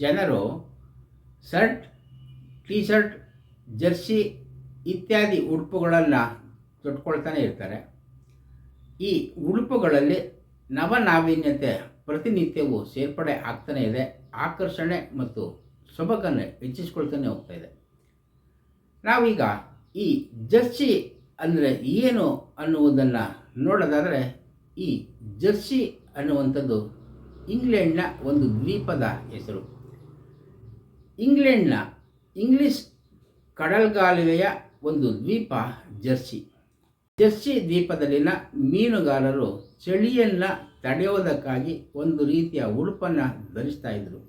ಜನರು shirt T shirt Jersey ಇತ್ಯಾದಿ ಉಡುಪುಗಳನ್ನು ತೊಟ್ಕೊಳ್ತಾನೆ ಇರ್ತಾರೆ. ಈ ಉಡುಪುಗಳಲ್ಲಿ ನವನಾವೀನ್ಯತೆ, ಪ್ರತಿನಿತ್ಯವೂ ಸೇರ್ಪಡೆ ಆಗ್ತಾನೆ ಇದೆ, ಆಕರ್ಷಣೆ ಮತ್ತು ಸೊಬಗನ್ನು ಹೆಚ್ಚಿಸ್ಕೊಳ್ತಾನೆ ಹೋಗ್ತಾ ಇದೆ. ನಾವೀಗ ಈ ಜರ್ಸಿ ಅಂದರೆ ಏನು ಅನ್ನುವುದನ್ನು ನೋಡೋದಾದರೆ, ಈ ಜರ್ಸಿ ಅನ್ನುವಂಥದ್ದು ಇಂಗ್ಲೆಂಡ್ನ ಒಂದು ದ್ವೀಪದ ಹೆಸರು. ಇಂಗ್ಲೆಂಡ್ನ ಇಂಗ್ಲಿಷ್ ಕಡಲ್ಗಾಲುವೆಯ ಒಂದು ದ್ವೀಪ ಜರ್ಸಿ. ಜರ್ಸಿ ದ್ವೀಪದಲ್ಲಿನ ಮೀನುಗಾರರು ಚಳಿಯನ್ನು ತಡೆಯೋದಕ್ಕಾಗಿ ಒಂದು ರೀತಿಯ ಉಡುಪನ್ನು ಧರಿಸ್ತಾ ಇದ್ದರು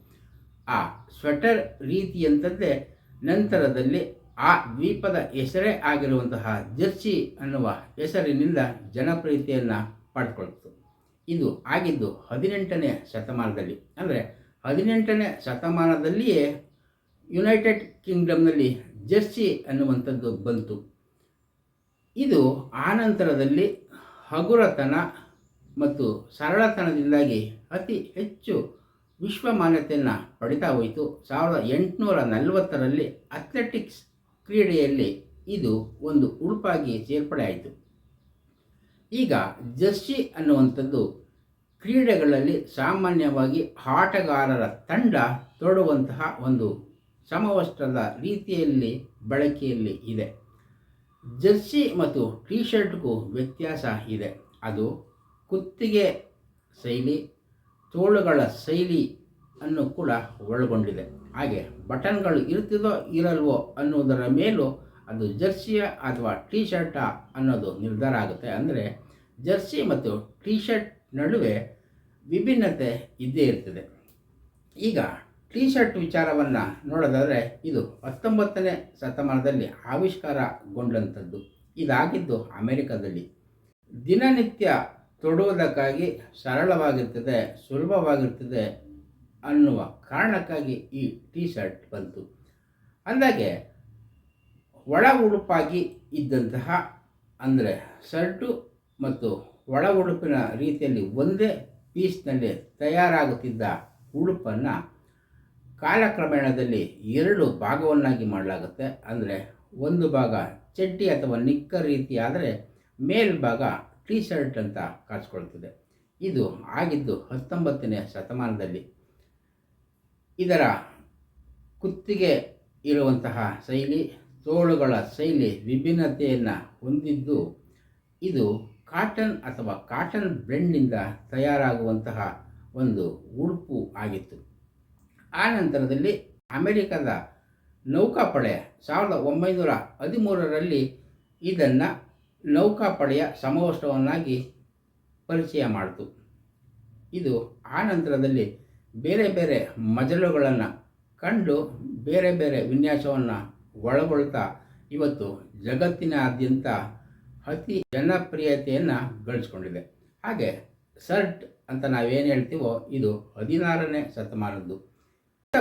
ಆ ಸ್ವೆಟರ್ ರೀತಿಯಂಥದ್ದೇ ನಂತರದಲ್ಲಿ ಆ ದ್ವೀಪದ ಹೆಸರೇ ಆಗಿರುವಂತಹ ಜರ್ಸಿ ಅನ್ನುವ ಹೆಸರಿನಿಂದ ಜನಪ್ರಿಯತೆಯನ್ನು ಪಡ್ಕೊಳ್ತು. ಇದು ಆಗಿದ್ದು ಹದಿನೆಂಟನೇ ಶತಮಾನದಲ್ಲಿ. ಅಂದರೆ ಹದಿನೆಂಟನೇ ಶತಮಾನದಲ್ಲಿಯೇ ಯುನೈಟೆಡ್ ಕಿಂಗ್ಡಮ್ನಲ್ಲಿ ಜರ್ಸಿ ಅನ್ನುವಂಥದ್ದು ಬಂತು. ಇದು ಆನಂತರದಲ್ಲಿ ಹಗುರತನ ಮತ್ತು ಸರಳತನದಿಂದಾಗಿ ಅತಿ ಹೆಚ್ಚು ವಿಶ್ವಮಾನ್ಯತೆಯನ್ನು ಪಡಿತಾ ಹೋಯಿತು. ಸಾವಿರದ ಎಂಟುನೂರ ನಲವತ್ತರಲ್ಲಿ ಅಥ್ಲೆಟಿಕ್ಸ್ ಕ್ರೀಡೆಯಲ್ಲಿ ಇದು ಒಂದು ಉಡುಪಾಗಿ ಸೇರ್ಪಡೆ ಆಯಿತು. ಈಗ ಜರ್ಸಿ ಅನ್ನುವಂಥದ್ದು ಕ್ರೀಡೆಗಳಲ್ಲಿ ಸಾಮಾನ್ಯವಾಗಿ ಆಟಗಾರರ ತಂಡ ತೊಡುವಂತಹ ಒಂದು ಸಮವಸ್ತ್ರದ ರೀತಿಯಲ್ಲಿ ಬಳಕೆಯಲ್ಲಿ ಇದೆ. ಜರ್ಸಿ ಮತ್ತು ಟೀ ಶರ್ಟ್ಗೂ ವ್ಯತ್ಯಾಸ ಇದೆ. ಅದು ಕುತ್ತಿಗೆ ಶೈಲಿ, ತೋಳುಗಳ ಶೈಲಿ ಅನ್ನು ಕೂಡ ಒಳಗೊಂಡಿದೆ. ಹಾಗೆ ಬಟನ್ಗಳು ಇರ್ತಿದೋ ಇರಲ್ವೋ ಅನ್ನೋದರ ಮೇಲೂ ಅದು ಜರ್ಸಿಯ ಅಥವಾ ಟೀ ಶರ್ಟ ಅನ್ನೋದು ನಿರ್ಧಾರ ಆಗುತ್ತೆ. ಅಂದರೆ ಜರ್ಸಿ ಮತ್ತು ಟೀ ಶರ್ಟ್ ನಡುವೆ ವಿಭಿನ್ನತೆ ಇದ್ದೇ ಇರ್ತದೆ. ಈಗ ಟಿ ಶರ್ಟ್ ವಿಚಾರವನ್ನು ನೋಡೋದಾದರೆ ಇದು ಹತ್ತೊಂಬತ್ತನೇ ಶತಮಾನದಲ್ಲಿ ಆವಿಷ್ಕಾರಗೊಂಡಂಥದ್ದು. ಇದಾಗಿದ್ದು ಅಮೆರಿಕದಲ್ಲಿ. ದಿನನಿತ್ಯ ತೊಡುವುದಕ್ಕಾಗಿ ಸರಳವಾಗಿರ್ತದೆ, ಸುಲಭವಾಗಿರ್ತದೆ ಅನ್ನುವ ಕಾರಣಕ್ಕಾಗಿ ಈ ಟೀ ಶರ್ಟ್ ಬಂತು. ಅಂದಾಗೆ ಒಳ ಉಡುಪಾಗಿ ಇದ್ದಂತಹ, ಅಂದರೆ ಶರ್ಟು ಮತ್ತು ಒಳ ಉಡುಪಿನ ರೀತಿಯಲ್ಲಿ ಒಂದೇ ಪೀಸ್ನಲ್ಲಿ ತಯಾರಾಗುತ್ತಿದ್ದ ಉಡುಪನ್ನು ಕಾಲಕ್ರಮೇಣದಲ್ಲಿ ಎರಡು ಭಾಗವನ್ನಾಗಿ ಮಾಡಲಾಗುತ್ತೆ. ಅಂದರೆ ಒಂದು ಭಾಗ ಚಡ್ಡಿ ಅಥವಾ ನಿಕ್ಕರ್ ರೀತಿ ಆದರೆ ಮೇಲ್ಭಾಗ ಟೀ ಶರ್ಟ್ ಅಂತ ಕಾಣಿಸ್ಕೊಳ್ತದೆ. ಇದು ಆಗಿದ್ದು ಹತ್ತೊಂಬತ್ತನೇ ಶತಮಾನದಲ್ಲಿ. ಇದರ ಕುತ್ತಿಗೆ ಇರುವಂತಹ ಶೈಲಿ, ತೋಳುಗಳ ಶೈಲಿ ವಿಭಿನ್ನತೆಯನ್ನು ಹೊಂದಿದ್ದು, ಇದು ಕಾಟನ್ ಅಥವಾ ಕಾಟನ್ ಬ್ಲೆಂಡ್ನಿಂದ ತಯಾರಾಗುವಂತಹ ಒಂದು ಉಡುಪು ಆಗಿತ್ತು. ಆ ನಂತರದಲ್ಲಿ ಅಮೆರಿಕದ ನೌಕಾಪಡೆ ಸಾವಿರದ ಒಂಬೈನೂರ ಹದಿಮೂರರಲ್ಲಿ ಇದನ್ನು ನೌಕಾಪಡೆಯ ಸಮವಸ್ತ್ರವನ್ನಾಗಿ ಪರಿಚಯ ಮಾಡಿತು. ಇದು ಆ ನಂತರದಲ್ಲಿ ಬೇರೆ ಬೇರೆ ಮಜಲುಗಳನ್ನು ಕಂಡು ಬೇರೆ ಬೇರೆ ವಿನ್ಯಾಸವನ್ನು ಒಳಗೊಳ್ತಾ ಇವತ್ತು ಜಗತ್ತಿನಾದ್ಯಂತ ಅತಿ ಜನಪ್ರಿಯತೆಯನ್ನು ಗಳಿಸ್ಕೊಂಡಿದೆ. ಹಾಗೆ ಸರ್ಟ್ ಅಂತ ನಾವೇನು ಹೇಳ್ತೀವೋ ಇದು ಹದಿನಾರನೇ ಶತಮಾನದ್ದು.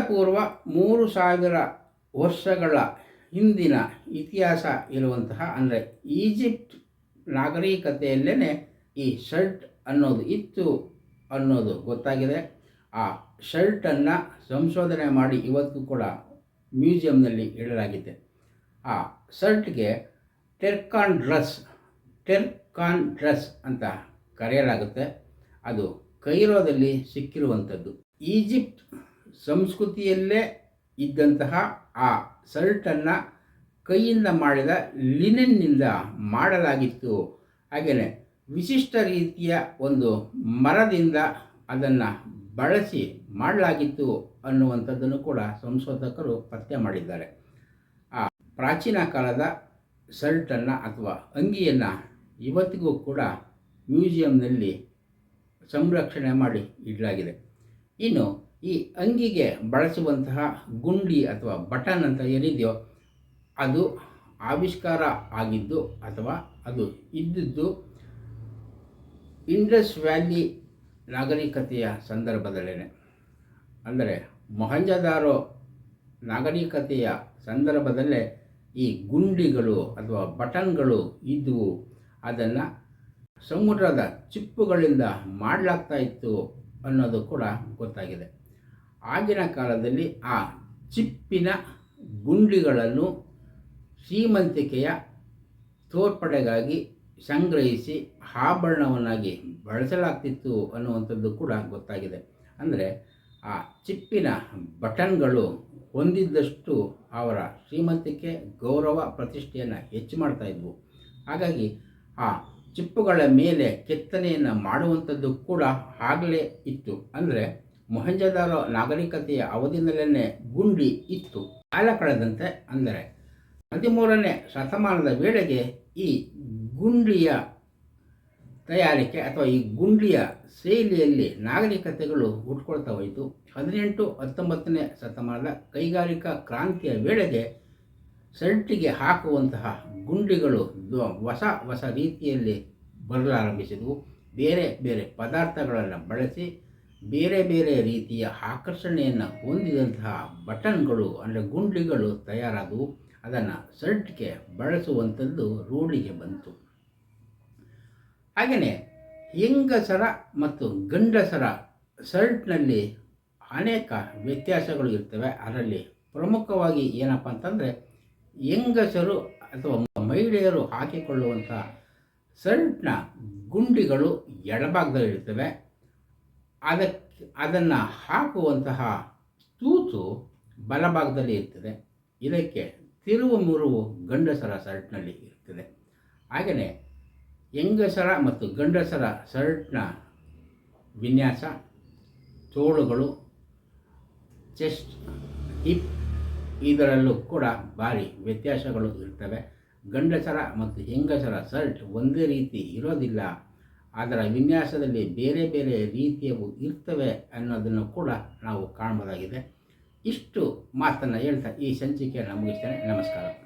ಪೂರ್ವ ಮೂರು ಸಾವಿರ ವರ್ಷಗಳ ಹಿಂದಿನ ಇತಿಹಾಸ ಇರುವಂತಹ ಅಂದರೆ ಈಜಿಪ್ಟ್ ನಾಗರಿಕತೆಯಲ್ಲೇ ಈ ಶರ್ಟ್ ಅನ್ನೋದು ಇತ್ತು ಅನ್ನೋದು ಗೊತ್ತಾಗಿದೆ. ಆ ಶರ್ಟನ್ನು ಸಂಶೋಧನೆ ಮಾಡಿ ಇವತ್ತು ಕೂಡ ಮ್ಯೂಸಿಯಂನಲ್ಲಿ ಇಡಲಾಗಿದೆ. ಆ ಶರ್ಟ್ಗೆ ಟೆರ್ಕಾನ್ ಡ್ರೆಸ್ ಟೆರ್ಕಾನ್ ಡ್ರೆಸ್ ಅಂತ ಕರೆಯಲಾಗುತ್ತೆ. ಅದು ಕೈರೋದಲ್ಲಿ ಸಿಕ್ಕಿರುವಂಥದ್ದು. ಈಜಿಪ್ಟ್ ಸಂಸ್ಕೃತಿಯಲ್ಲೇ ಇದ್ದಂತಹ ಆ ಶರ್ಟನ್ನು ಕೈಯಿಂದ ಮಾಡಿದ ಲಿನೆನ್ನಿಂದ ಮಾಡಲಾಗಿತ್ತು. ಹಾಗೆಯೇ ವಿಶಿಷ್ಟ ರೀತಿಯ ಒಂದು ಮರದಿಂದ ಅದನ್ನು ಬಳಸಿ ಮಾಡಲಾಗಿತ್ತು ಅನ್ನುವಂಥದ್ದನ್ನು ಕೂಡ ಸಂಶೋಧಕರು ಪತ್ತೆ ಮಾಡಿದ್ದಾರೆ. ಆ ಪ್ರಾಚೀನ ಕಾಲದ ಶರ್ಟನ್ನು ಅಥವಾ ಅಂಗಿಯನ್ನು ಇವತ್ತಿಗೂ ಕೂಡ ಮ್ಯೂಸಿಯಂನಲ್ಲಿ ಸಂರಕ್ಷಣೆ ಮಾಡಿ ಇಡಲಾಗಿದೆ. ಇನ್ನು ಈ ಅಂಗಿಗೆ ಬಳಸುವಂತಹ ಗುಂಡಿ ಅಥವಾ ಬಟನ್ ಅಂತ ಏನಿದೆಯೋ ಅದು ಆವಿಷ್ಕಾರ ಆಗಿದ್ದು ಅಥವಾ ಅದು ಇದ್ದಿದ್ದು ಇಂಡಸ್ ವ್ಯಾಲಿ ನಾಗರಿಕತೆಯ ಸಂದರ್ಭದಲ್ಲೇ ಅಂದರೆ ಮೊಹಂಜದಾರೋ ನಾಗರಿಕತೆಯ ಸಂದರ್ಭದಲ್ಲೇ ಈ ಗುಂಡಿಗಳು ಅಥವಾ ಬಟನ್ಗಳು ಇದ್ದವು ಅದನ್ನು ಸಮುದ್ರದ ಚಿಪ್ಪುಗಳಿಂದ ಮಾಡಲಾಗ್ತಾ ಇತ್ತು ಅನ್ನೋದು ಕೂಡ ಗೊತ್ತಾಗಿದೆ. ಆಗಿನ ಕಾಲದಲ್ಲಿ ಆ ಚಿಪ್ಪಿನ ಗುಂಡಿಗಳನ್ನು ಶ್ರೀಮಂತಿಕೆಯ ತೋರ್ಪಡೆಗಾಗಿ ಸಂಗ್ರಹಿಸಿ ಆಭರಣವನ್ನಾಗಿ ಬಳಸಲಾಗ್ತಿತ್ತು ಅನ್ನುವಂಥದ್ದು ಕೂಡ ಗೊತ್ತಾಗಿದೆ. ಅಂದರೆ ಆ ಚಿಪ್ಪಿನ ಬಟನ್ಗಳು ಹೊಂದಿದ್ದಷ್ಟು ಅವರ ಶ್ರೀಮಂತಿಕೆ ಗೌರವ ಪ್ರತಿಷ್ಠೆಯನ್ನು ಹೆಚ್ಚು ಮಾಡ್ತಾ ಇದ್ವು. ಹಾಗಾಗಿ ಆ ಚಿಪ್ಪುಗಳ ಮೇಲೆ ಕೆತ್ತನೆಯನ್ನು ಮಾಡುವಂಥದ್ದು ಕೂಡ ಆಗಲೇ ಇತ್ತು. ಅಂದರೆ ಮೊಹಂಜದಾರೋ ನಾಗರಿಕತೆಯ ಅವಧಿನಲ್ಲೇ ಗುಂಡಿ ಇತ್ತು. ಕಾಲ ಕಳೆದಂತೆ ಅಂದರೆ ಹದಿಮೂರನೇ ಶತಮಾನದ ವೇಳೆಗೆ ಈ ಗುಂಡಿಯ ತಯಾರಿಕೆ ಅಥವಾ ಈ ಗುಂಡಿಯ ಶೈಲಿಯಲ್ಲಿ ನಾಗರಿಕತೆಗಳು ಹುಟ್ಕೊಳ್ತಾ ಹೋಯಿತು. ಹದಿನೆಂಟು ಹತ್ತೊಂಬತ್ತನೇ ಶತಮಾನದ ಕೈಗಾರಿಕಾ ಕ್ರಾಂತಿಯ ವೇಳೆಗೆ ಸೆಲ್ಟಿಗೆ ಹಾಕುವಂತಹ ಗುಂಡಿಗಳು ಹೊಸ ಹೊಸ ರೀತಿಯಲ್ಲಿ ಬರಲಾರಂಭಿಸಿದವು. ಬೇರೆ ಬೇರೆ ಪದಾರ್ಥಗಳನ್ನು ಬಳಸಿ ಬೇರೆ ಬೇರೆ ರೀತಿಯ ಆಕರ್ಷಣೆಯನ್ನು ಹೊಂದಿದಂತಹ ಬಟನ್ಗಳು ಅಂದರೆ ಗುಂಡಿಗಳು ತಯಾರಾದವು. ಅದನ್ನು ಶರ್ಟ್ಗೆ ಬಳಸುವಂಥದ್ದು ರೂಢಿಗೆ ಬಂತು. ಹಾಗೆಯೇ ಹೆಂಗಸರ ಮತ್ತು ಗಂಡಸರ ಶರ್ಟ್ನಲ್ಲಿ ಅನೇಕ ವ್ಯತ್ಯಾಸಗಳು ಇರ್ತವೆ. ಅದರಲ್ಲಿ ಪ್ರಮುಖವಾಗಿ ಏನಪ್ಪ ಅಂತಂದರೆ ಹೆಂಗಸರು ಅಥವಾ ಮಹಿಳೆಯರು ಹಾಕಿಕೊಳ್ಳುವಂಥ ಶರ್ಟ್ನ ಗುಂಡಿಗಳು ಎಡಭಾಗದಲ್ಲಿ ಇರ್ತವೆ ಅದಕ್ಕೆ ಅದನ್ನು ಹಾಕುವಂತಹ ತೂತು ಬಲಭಾಗದಲ್ಲಿ ಇರ್ತದೆ. ಇದಕ್ಕೆ ತಿರುವು ಮುರುವು ಗಂಡಸರ ಶರ್ಟ್ನಲ್ಲಿ ಇರ್ತದೆ. ಹಾಗೆಯೇ ಹೆಂಗಸರ ಮತ್ತು ಗಂಡಸರ ಶರ್ಟ್ನ ವಿನ್ಯಾಸ, ತೋಳುಗಳು, ಚೆಸ್ಟ್, ಹಿಪ್ ಇದರಲ್ಲೂ ಕೂಡ ಭಾರಿ ವ್ಯತ್ಯಾಸಗಳು ಇರ್ತವೆ. ಗಂಡಸರ ಮತ್ತು ಹೆಂಗಸರ ಶರ್ಟ್ ಒಂದೇ ರೀತಿ ಇರೋದಿಲ್ಲ. ಅದರ ವಿನ್ಯಾಸದಲ್ಲಿ ಬೇರೆ ಬೇರೆ ರೀತಿಯವು ಇರ್ತವೆ ಅನ್ನೋದನ್ನು ಕೂಡ ನಾವು ಕಾಣ್ಬೋದಾಗಿದೆ. ಇಷ್ಟು ಮಾತನ್ನು ಹೇಳ್ತಾ ಈ ಸಂಚಿಕೆಯನ್ನು ಮುಗಿಸ್ತೇನೆ. ನಮಸ್ಕಾರ.